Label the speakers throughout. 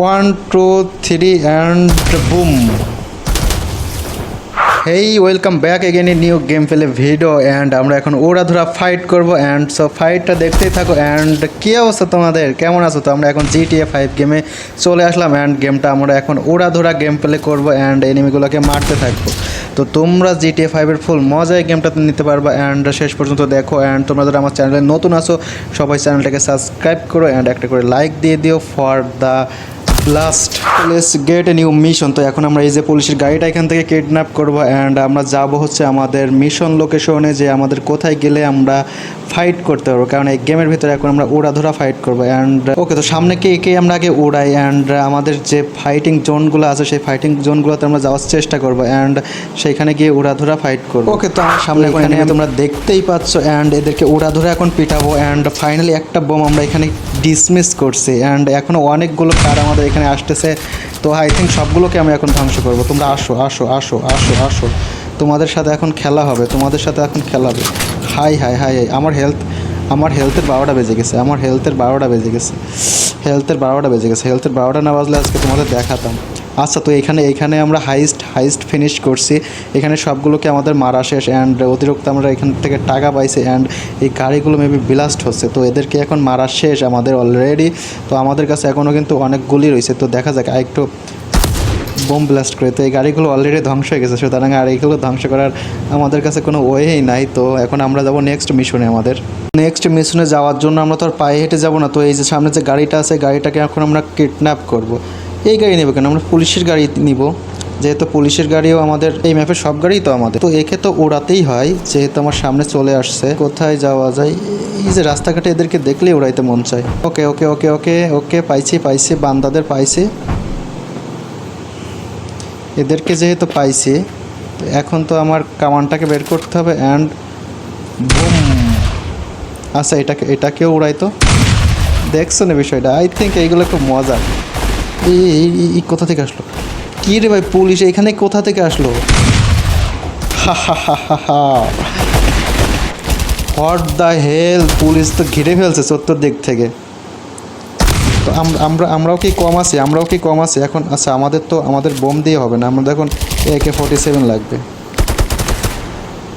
Speaker 1: One two three and boom hey welcome back again a new game ফেলে video and আমরা এখন ওরা ধরা ফাইট করব। অ্যান্ড সো ফাইটটা দেখতেই থাকো। অ্যান্ড কী অবস্থা তোমাদের? কেমন আছো তো আমরা এখন জিটিএ ফাইভ গেমে চলে আসলাম। অ্যান্ড গেমটা আমরা এখন ওরা ধরা গেম প্লে করব। অ্যান্ড এনিমিগুলোকে মারতে থাকব। তো তোমরা জিটিএ ফাইভের ফুল মজায় গেমটাতে নিতে পারবা। অ্যান্ড শেষ পর্যন্ত দেখো। অ্যান্ড তোমরা যারা আমার চ্যানেলে নতুন আসো সবাই চ্যানেলটাকে সাবস্ক্রাইব করো। অ্যান্ড একটা করে লাইক দিয়ে দিও। For the last place get a new mission তো এখন আমরা এই যে পুলিশের গাড়িটা এখান থেকে কিডন্যাপ করব অ্যান্ড আমরা যাব হচ্ছে আমাদের মিশন লোকেশনে যে আমাদের কোথায় গেলে আমরা ফাইট করতে পারব। কারণ এই গেমের ভিতরে এখন আমরা উড়াধুরা ফাইট করব। অ্যান্ড ওকে তো সামনে কে কে আমরা আগে উড়াই? অ্যান্ড আমাদের যে ফাইটিং জোনগুলো আছে সেই ফাইটিং জোনগুলোতে আমরা যাওয়ার চেষ্টা করব। অ্যান্ড সেখানে গিয়ে উড়াধুরা ফাইট করব। ওকে তো আমার সামনে এখানে তোমরা দেখতেই পাচ্ছ। অ্যান্ড এদেরকে উড়াধুরা এখন পিটাবো। অ্যান্ড ফাইনালি একটা বোম আমরা এখানে ডিসমিস করছি। অ্যান্ড এখনও অনেকগুলো কার আমাদের এখানে আসতেছে। তো আই থিঙ্ক সবগুলোকে আমি এখন ধ্বংস করব। তোমরা আসো আসো আসো আসো আসো। তোমাদের সাথে এখন খেলা হবে। তোমাদের সাথে এখন খেলা হবে। হাই হাই হাই হাই, আমার হেলথ আমার হেলথের বারোটা বেজে গেছে, আমার হেলথের বারোটা বেজে গেছে হেলথের বারোটা বেজে গেছে হেলথের বারোটা না বাজলে আজকে তোমাদের দেখাতাম। আচ্ছা তো এখানে এখানে আমরা হাইস্ট হাইস্ট ফিনিশ করছি। এখানে সবগুলোকে আমাদের মারা শেষ অ্যান্ড অতিরিক্ত আমরা এখান থেকে টাকা পাইছি অ্যান্ড এই গাড়িগুলো মেবি বিলাস্ট হচ্ছে। তো এদেরকে এখন মারা শেষ আমাদের অলরেডি তো আমাদের কাছে এখনও কিন্তু অনেক গুলি রয়েছে। তো দেখা যাক, আরেকটু বোম ব্লাস্ট করে, তো এই গাড়িগুলো অলরেডি ধ্বংস হয়ে গেছে, সুতরাং আর এইগুলো ধ্বংস করার আমাদের কাছে কোনো ওয়েই নাই। তো এখন আমরা যাব নেক্সট মিশনে আমাদের। নেক্সট মিশনে যাওয়ার জন্য আমরা তো আর পায়ে হেঁটে যাব না, তো এই যে সামনে যে গাড়িটা আছে, গাড়িটাকে এখন আমরা কিডন্যাপ করব। এই গাড়ি নেব কেন? আমরা পুলিশের গাড়ি নিব। যেহেতু পুলিশের গাড়িও আমাদের, এই ম্যাপের সব গাড়িই তো আমাদের। তো একে তো ওড়াতেই হয়, যেহেতু আমার সামনে চলে আসছে। কোথায় যাওয়া যায়? এই যে রাস্তাঘাটে এদেরকে দেখলেই ওড়াইতে মন চায়। ওকে ওকে ওকে ওকে ওকে, পাইছি পাইছি, বান্দাদের পাইছি। এদেরকে যেহেতু পাইছি তো এখন তো আমার কামানটাকে বের করতে হবে অ্যান্ড বুম আচ্ছা এটাকে এটাকেও উড়াই তো দেখছ না বিষয়টা? আই থিঙ্ক এইগুলো খুব মজা। এই কোথা থেকে আসলো? কী রে ভাই, পুলিশ এখানে কোথা থেকে আসলো? হা হা হা হা হোয়াট দ্য হেল পুলিশ তো ঘিরে ফেলছে চত্বর দিক থেকে। তো আমরা আমরাও কি কম আছি? আমরাও কি কম আছি? এখন আচ্ছা আমাদের তো আমাদের বোম দিয়ে হবে না। আমাদের এখন একে ফর্টি সেভেন লাগবে।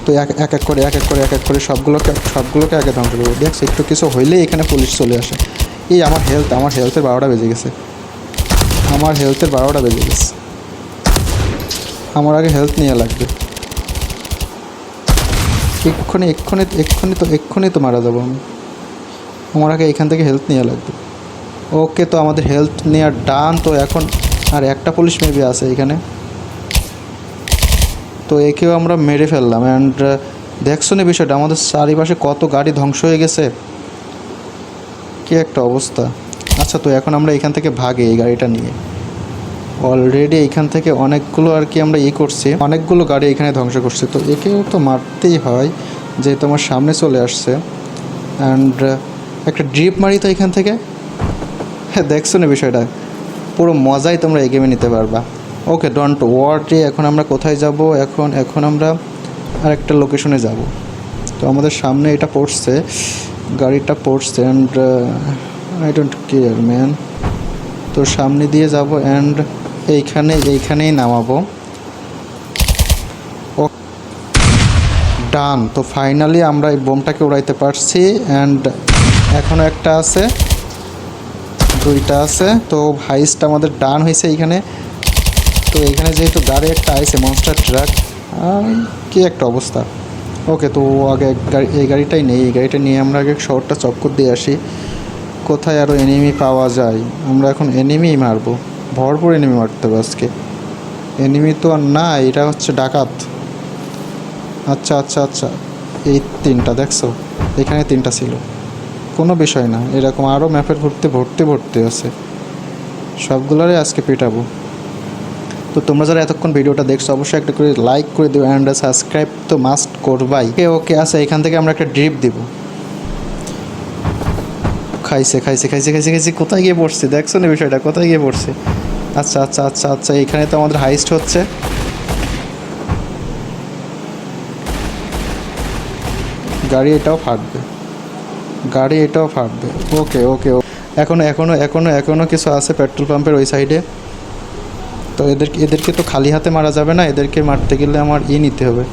Speaker 1: তো এক এক এক করে এক এক করে এক এক করে সবগুলোকে সবগুলোকে আগে ধ্বংস করব। দেখছি, একটু কিছু হইলেই এখানে পুলিশ চলে আসে। এই আমার হেলথ আমার হেলথের বারোটা বেজে গেছে। আমার হেলথের বারোটা বেজে গেছে। আমার আগে হেলথ নিয়ে লাগবে। এক্ষুনি এক্ষুনি এক্ষুনি তো এক্ষুনি তো মারা যাব আমি। আমার আগে এখান থেকে হেলথ নিয়ে লাগবে। ওকে তো আমাদের হেলথ নেওয়ার ডান, তো এখন আর একটা পুলিশ মেবি আছে এখানে। তো একেও আমরা মেরে ফেললাম। অ্যান্ড দেখছ না বিষয়টা? আমাদের চারিপাশে কত গাড়ি ধ্বংস হয়ে গেছে। কি একটা অবস্থা। আচ্ছা তো এখন আমরা এখান থেকে ভাগে এই গাড়িটা নিয়ে। অলরেডি এইখান থেকে অনেকগুলো আর কি আমরা ই করছি। অনেকগুলো গাড়ি এখানে ধ্বংস করছি। তো একেও তো মারতেই হয় যেহেতু আমার সামনে চলে আসছে। অ্যান্ড একটা ড্রিপ মারি তো এখান থেকে। দেখছ না বিষয়টা? পুরো মজাই তোমরা এই গেমে নিতে পারবা। ওকে ডন্ট ওয়ার্ডে এখন আমরা কোথায় যাব? এখন এখন আমরা আরেকটা লোকেশনে যাব। তো আমাদের সামনে এটা পড়ছে, গাড়িটা পড়ছে and I don't care man তো সামনে দিয়ে যাব অ্যান্ড এইখানে, এইখানেই নামাবো। ডান তো ফাইনালি আমরা এই বোমটাকে উড়াইতে পারছি অ্যান্ড এখনও একটা আছে। দুইটা আছে। তো হাইস্ট আমাদের ডান হয়েছে এইখানে। তো এখানে যেহেতু গাড়ি একটা আইছে মনস্টার ট্রাক কি একটা অবস্থা। ওকে তো আগে এই গাড়িটাই নেই। এই গাড়িটা নিয়ে আমরা আগে শহরটা চক্কর দিয়ে আসি। কোথায় আরও এনিমি পাওয়া যায়? আমরা এখন এনিমি মারবো। ভরপুর এনিমি মারতে হবে আজকে। এনিমি তো আর না এটা হচ্ছে ডাকাত। আচ্ছা আচ্ছা আচ্ছা। এই তিনটা, দেখছ? এখানে তিনটা ছিল। কোনো বিষয় না। এরকম আরও ম্যাপের ভর্তি ভর্তি ভর্তি আছে। সবগুলোরই আজকে পেটাবো। তো তোমরা যারা এতক্ষণ ভিডিওটা দেখছ, অবশ্যই একটা করে লাইক করে দিও অ্যান্ড সাবস্ক্রাইব তো মাস্ট করবাই। ওকে ওকে আচ্ছা এখান থেকে আমরা একটা ড্রিপ দিব। খাইছে খাইছে খাইছে খাইছে খাইছে, কোথায় গিয়ে পড়ছে? দেখছ না বিষয়টা? কোথায় গিয়ে পড়ছে? আচ্ছা আচ্ছা আচ্ছা আচ্ছা এখানে তো আমাদের হাইস্ট হচ্ছে। গাড়ি এটাও ফাটবে। গাড়ি এটাও ফাটবে। ওকে ওকে এখনও এখনও এখনও এখনও কিছু আছে পেট্রোল পাম্পের ওই সাইডে তো এদের, এদেরকে তো খালি হাতে মারা যাবে না, এদেরকে মারতে গেলে আমার ই নিতে হবে।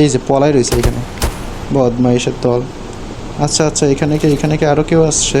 Speaker 1: এই যে পলাই রয়েছে এখানে। বদমাইশের দল। আচ্ছা আচ্ছা এখানে কি এখানে কি আরও কেউ আসছে?